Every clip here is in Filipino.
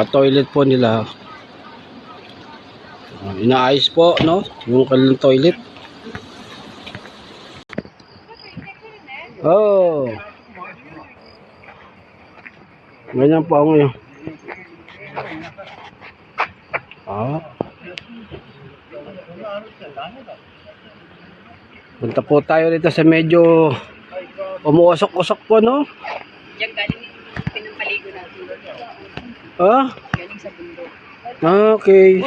ka-toilet po nila. Ah, inaayos po, no? Yung kanilang toilet. Oh. Ganyan po ako yun. Ah. Punta po tayo dito sa medyo umuusok-usok po, no? Diyan galing. Ah, Galing sa bundok. ah, okay.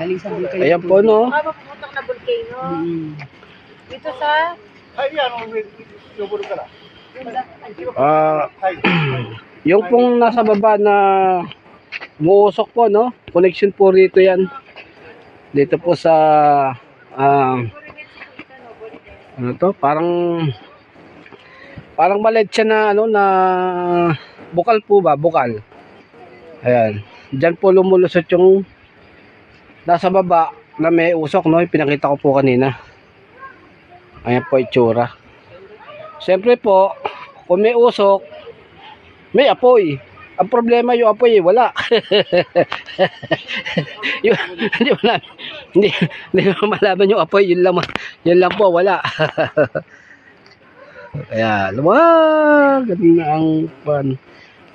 Galing sa bundok. Ayan po, no? Ah, mapupuntak na volcano. Mm. Dito sa... Ah, yung pong nasa baba na umuusok po, no? Connection po rito yan. Dito po sa ah, ano to? Parang parang maliit siya na ano na bukal po ba? Bukal. Ayan. Diyan po lumulusot yung nasa baba na may usok, no? Pinakita ko po kanina. Ayan po itsura. Siyempre po, kung may usok, may apoy. Ang problema yung apoy, eh, wala. yung, hindi wala. Hindi, hindi malaman yung apoy, yun lang, yun lang po, wala. Kaya, wag, ganun na ang, pan,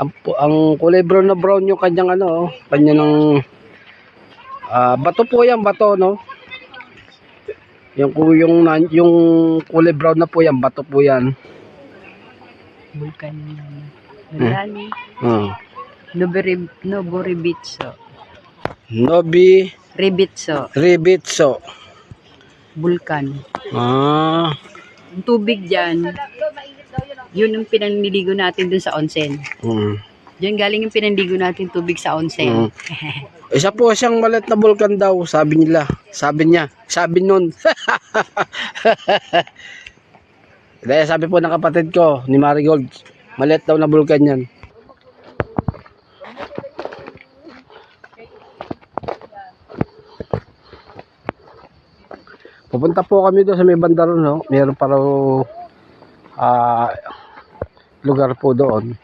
ang, ang kulay brown na brown yung kanyang ano, oh, kanya ng, ah, bato po yan, bato, no? Yung, yung, yung kulay brown na po yan, bato po yan. Vulkan. Nagani. Ah. Nobori, Noboribitso. Nobi Ribitso. Ribitso. Vulkan. Ah, tubig dyan, yun yung pinaniligo natin dun sa onsen. mm, Diyan galing yung pinaniligo natin tubig sa onsen. mm. Isa po siyang malit na bulkan daw, sabi nila. Sabi niya, sabi nun. Dahil sabi po ng kapatid ko, ni Marigold, malit daw na bulkan yan. Pupunta po kami doon sa may banda no? Meron pa raw ah, lugar po doon.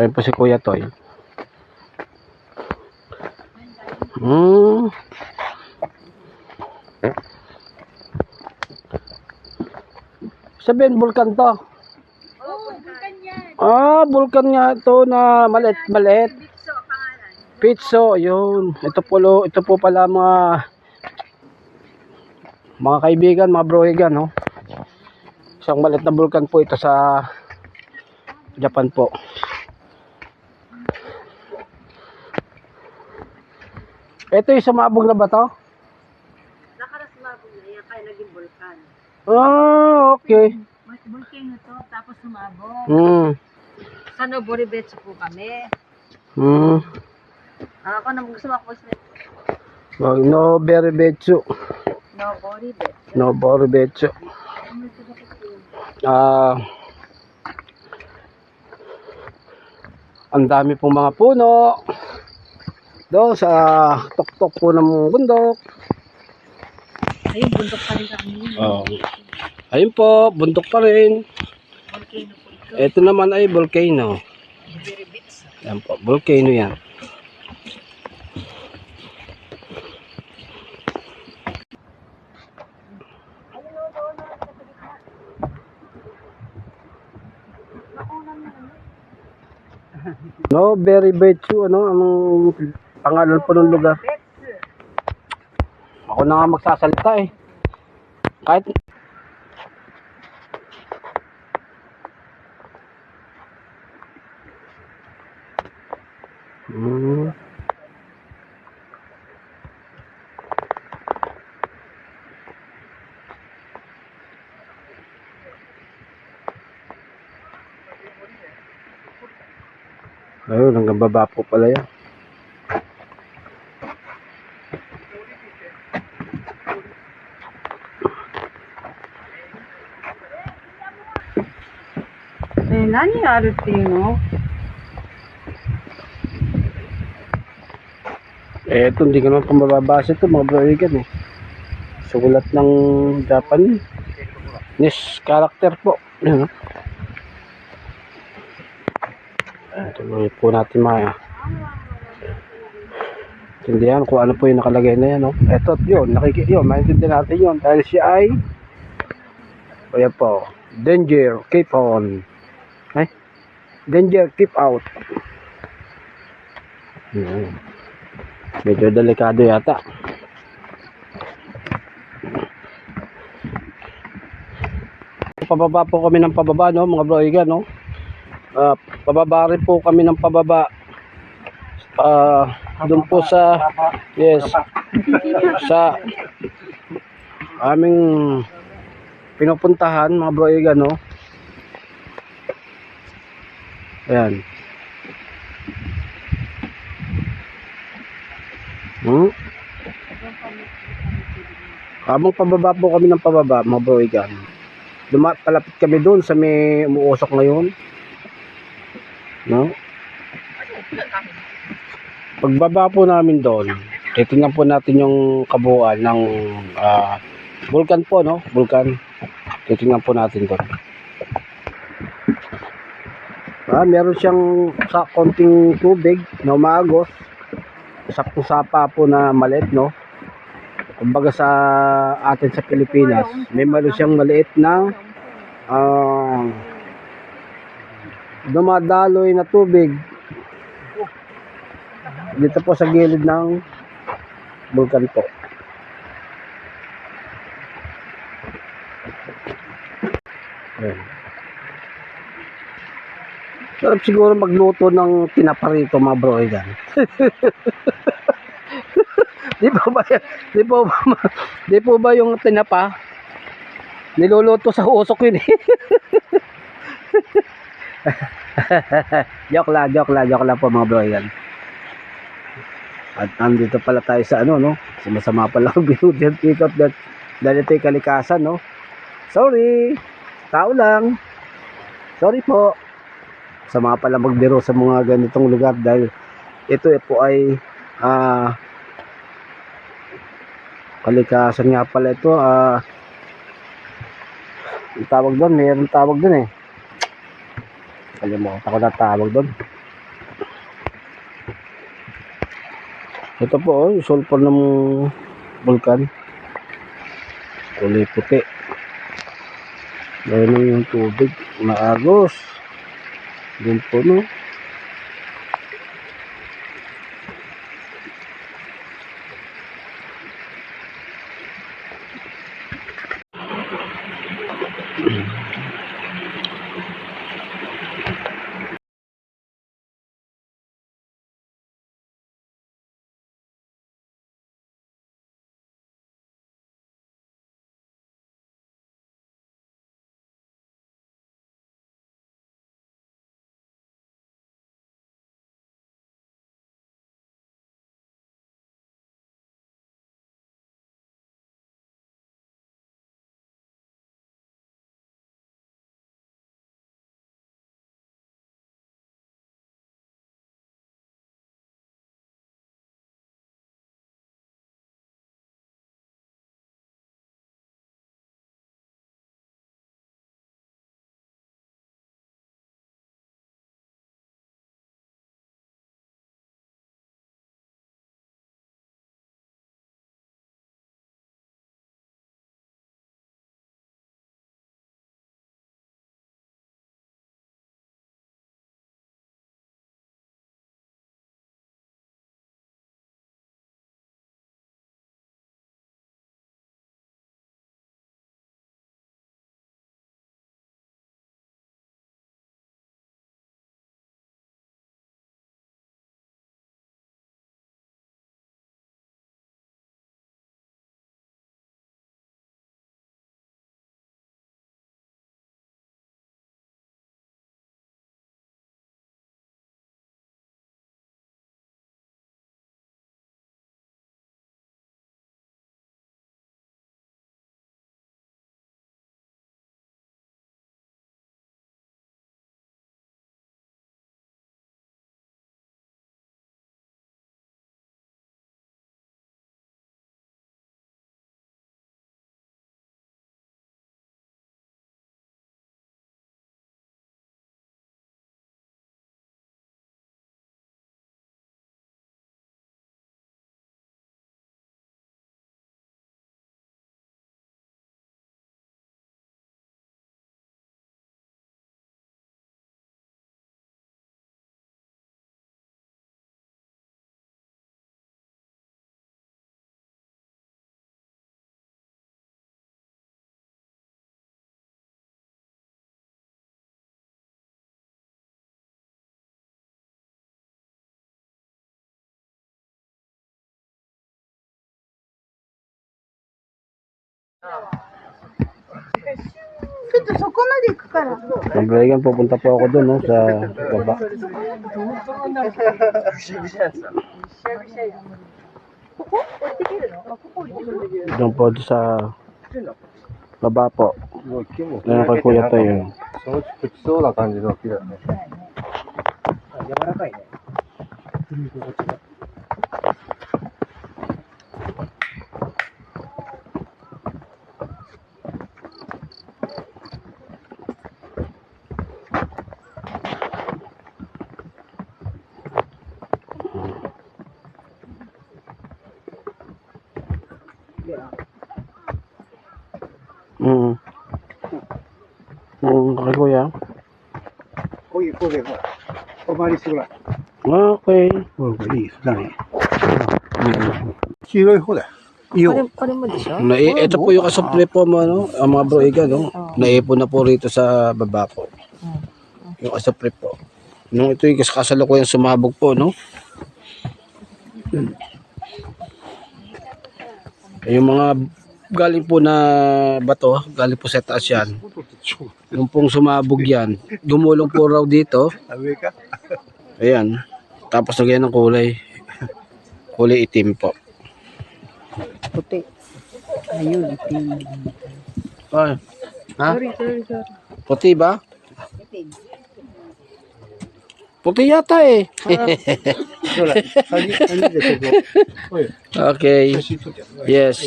Ayun po si Kuya Toy. Hmm. Sabihin, bulkan to. Ah, bulkan nga ito na maliit, maliit. Pizzo, yun. Ito po, lo- ito po pala mga mga kaibigan, mga brohigan, no? Isang maliit na bulkan po ito sa Japan po. Ito yung sumabog na ba to? Nakaras mabog na yan, kaya naging volcan. Ah, okay. Volcano to, tapos sumabog. Hmm. Sa Noboribetsu po kami. Hmm. Ah, ako na gusto mo ako sa Wag no beribetsu. Noboribetsu. No boribetsu. Ah. ang dami pong mga puno. Doon sa tuktok po ng bundok. Ayun, bundok pa rin kami. Oh. Ayun po, bundok pa rin. Volcano po ito. Ito naman ay volcano. Yan po, volcano yan. No, very betsu, ano, anong pangalan po ng lugar? Ako na nga magsasalita eh. Kahit Hmm. Ayun, hanggang baba po pala yan. Eh, nani aruっていうの Eh, ito, hindi ko naman pa mababasa ito, mga broigan eh. Sulat ng Japanese character po. Yan, oh. Tuloy po natin mga Tindihan kung ano po yung nakalagay na yan, no? Eto, yun, nakiki yun, maintindihan natin yun. Dahil siya ay, o yan po, danger, keep on. Ay, danger, keep out. Yun. Medyo delikado yata. Pababa po kami ng pababa, no, mga broiga, no? Ah, pababa rin po kami ng pababa. Ah, doon po sa yes sa aming pinupuntahan mga broiga no ayan hmm? habang pababa po kami ng pababa mga broiga Duma, palapit kami doon sa may umuusok ngayon no Pagbaba po namin doon, titingnan po natin yung kabuuan ng ah, vulkan po, no? Vulkan. Titingnan po natin doon. Ah, meron siyang sa konting tubig na umagos. Sapong-sapa po na maliit, no? Kumbaga sa atin sa Pilipinas, may meron siyang maliit na ah, dumadaloy na tubig dito po sa gilid ng bulkan po. Ayan. Sarap siguro magluto ng tinapa rito mga bro yan. di po ba? Di po ba, di po ba yung tinapa? Niluluto sa usok yun eh. joke lang, joke lang, joke lang po mga bro yan. At nandito pala tayo sa ano, no? Sumasama pala ang binudyan pick up that dahil ito'y kalikasan, no? Sorry! Tao lang! Sorry po! Sama pala magbiro sa mga ganitong lugar dahil ito eh po ay ah kalikasan nga pala ito ah ang tawag doon, mayroong tawag doon eh. Kalimutan ko na tawag doon. Ito po, oh, yung sulfur ng vulkan. Kulay puti. Dahil yung tubig na agos. Doon po, no? Kabraigan, pupunta po ako doon no, sa baba. Doon po doon sa baba po. すごい木も Ayun kay Kuya Tayo. そのうち朽ちそうな感じの木だね。 Mm. お参りしてごらん。 Okay. これこれいいですね。 Mm. 黄色い方だよ。いいよ。 Pare mo di siya? Na, ito po yung kasupli po mo, no? ang mga broiga, no? Naipon na po rito sa baba po. Yung kasupli po. Nung ito yung kasalukuyan sumabog po, no? Yung mga galing po na bato, galing po sa taas yan. Yung pong sumabog yan, gumulong po raw dito. Ayan. Tapos lagyan ng kulay. kulay itim po. Puti. Ayun, itim. Ay. Ha? Sorry, sorry, sorry. Puti ba? Puti yata eh. okay. Yes.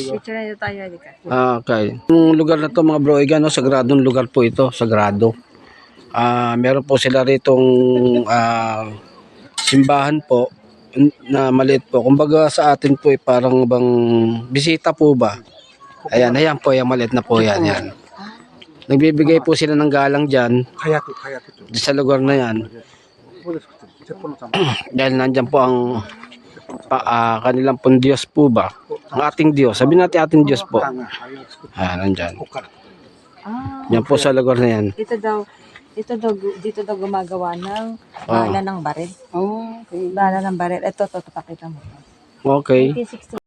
Ah, okay. Yung lugar na to mga bro, eh, no, sagradong lugar po ito, sagrado. Ah, uh, meron po sila ritong ah uh, simbahan po na maliit po. Kumbaga sa atin po ay eh, parang bang bisita po ba? Ayan, ayan po, ayan maliit na po yan, yan. Nagbibigay po sila ng galang dyan. Sa lugar na yan. Dahil nandyan po ang pa, uh, kanilang pong Diyos po ba? Ang ating Diyos. Sabi natin ating Diyos po. Ayan, ah, nandyan. Ah, yan po sa lugar na yan. Ito daw, ito daw, dito daw gumagawa ng Ah. bala ng baril. Oh, okay. Bala ng baril. Ito, ito, ito, pakita mo. Okay. 1960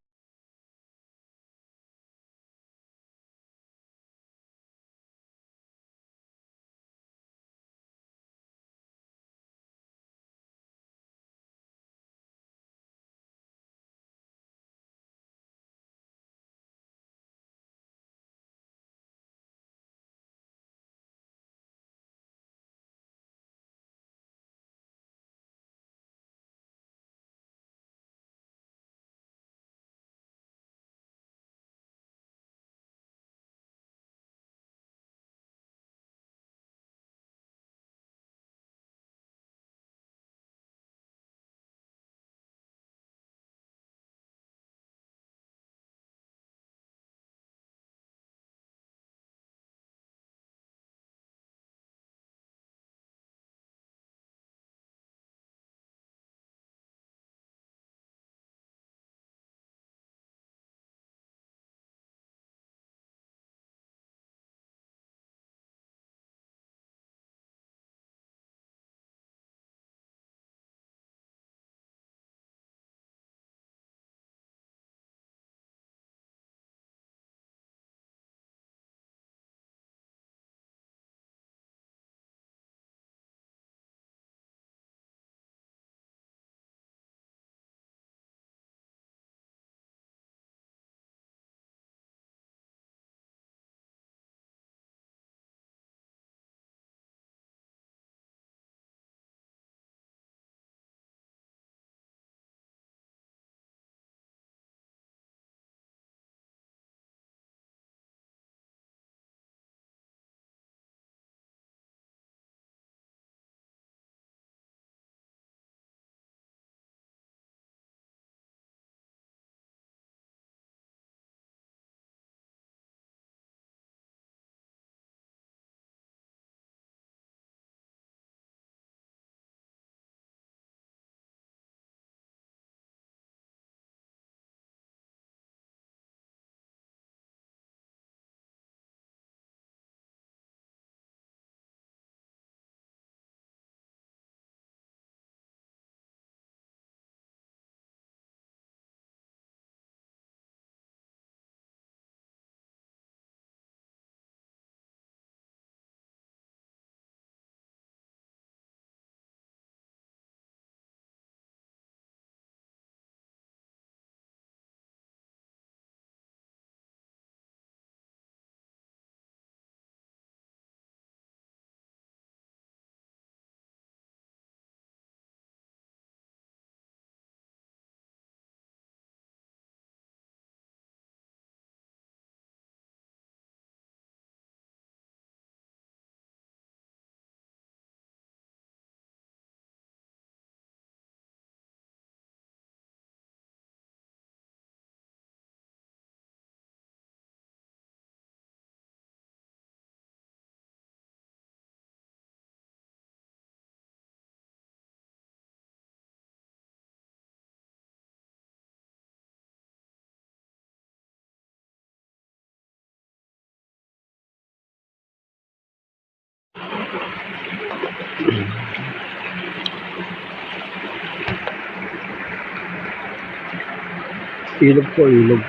Ilog po, ilog.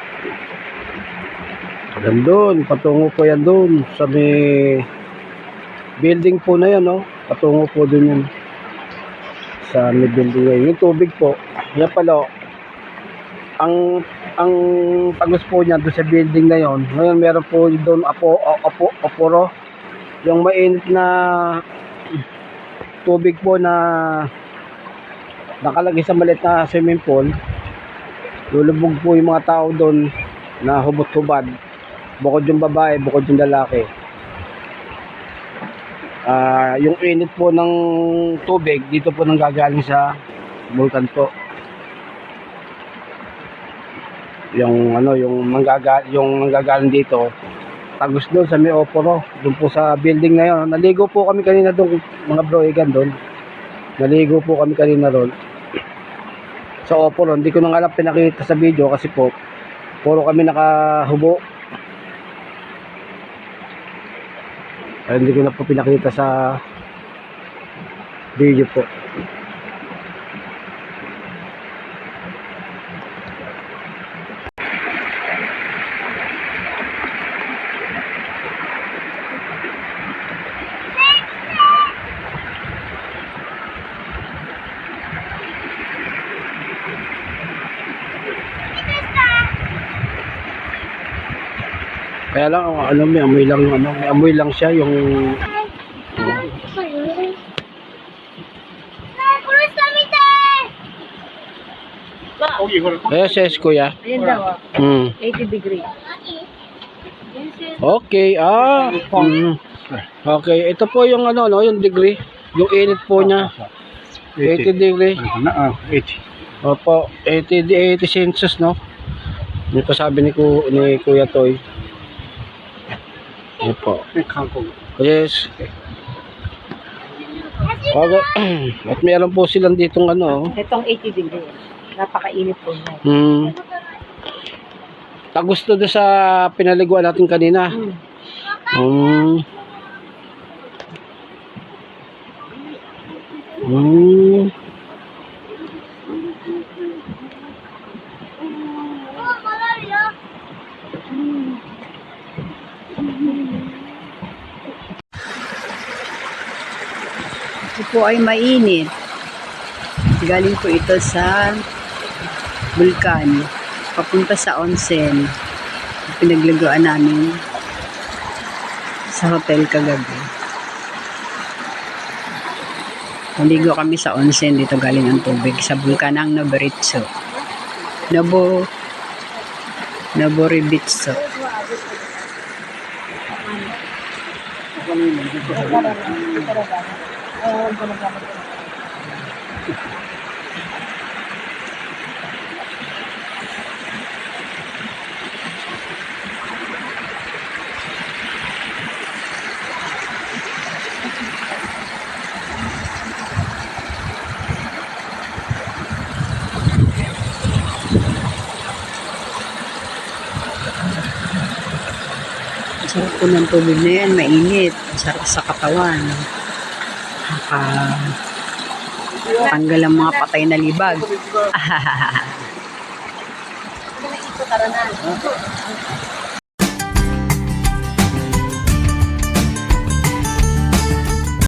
Doon, patungo po yan doon sa may building po na yan, no? Patungo po doon yan. Sa may building na yun. Yung tubig po, yan pala, oh. ang ang tagos po niya doon sa building na yon. Ngayon meron po doon apo apo oporo yung mainit na tubig po na nakalagay sa maliit na swimming pool. Lulubog po yung mga tao doon na hubot-hubad. Bukod yung babae, bukod yung lalaki. Ah, yung init po ng tubig dito po nang gagaling sa bulkan po. yung ano yung manggaga yung nanggagaling dito tagos doon sa may Oporo doon po sa building na yun. Naligo po kami kanina doon mga bro igan doon. Naligo po kami kanina doon. Sa Oporo hindi ko na nga lang pinakita sa video kasi po puro kami nakahubo. Kaya hindi ko na po pinakita sa video po Kaya lang, ang ano, may amoy lang, ano, may amoy lang siya, yung... Eh, sis, kuya. Ayan daw, Hmm. 80 degree. Okay, ah. Mm. Okay, ito po yung ano, no, yung degree. Yung init po niya. 80 degree. Na, ah, 80. Opo, 80, di- 80 census, no? Po sabi ni, ku, ni Kuya Toy. Opo. Kangkong. Yes. Okay. At meron po silang ditong ano. Itong 80 degree. Napakainit po niya. Hmm. Tagusto doon sa pinaliguan natin kanina. Hmm. Hmm. Hmm. Ito po ay mainit. Galing po ito sa vulkan. Papunta sa onsen. Pinaglagoan namin sa hotel kagabi. Naligo kami sa onsen dito galing ang tubig sa bulkan ng Noboritsu. Nobo Noboribitsu. Ang sarap po ng tubig na yan, mainit. Sarap sa katawan. Naka tanggal ang mga patay na libag.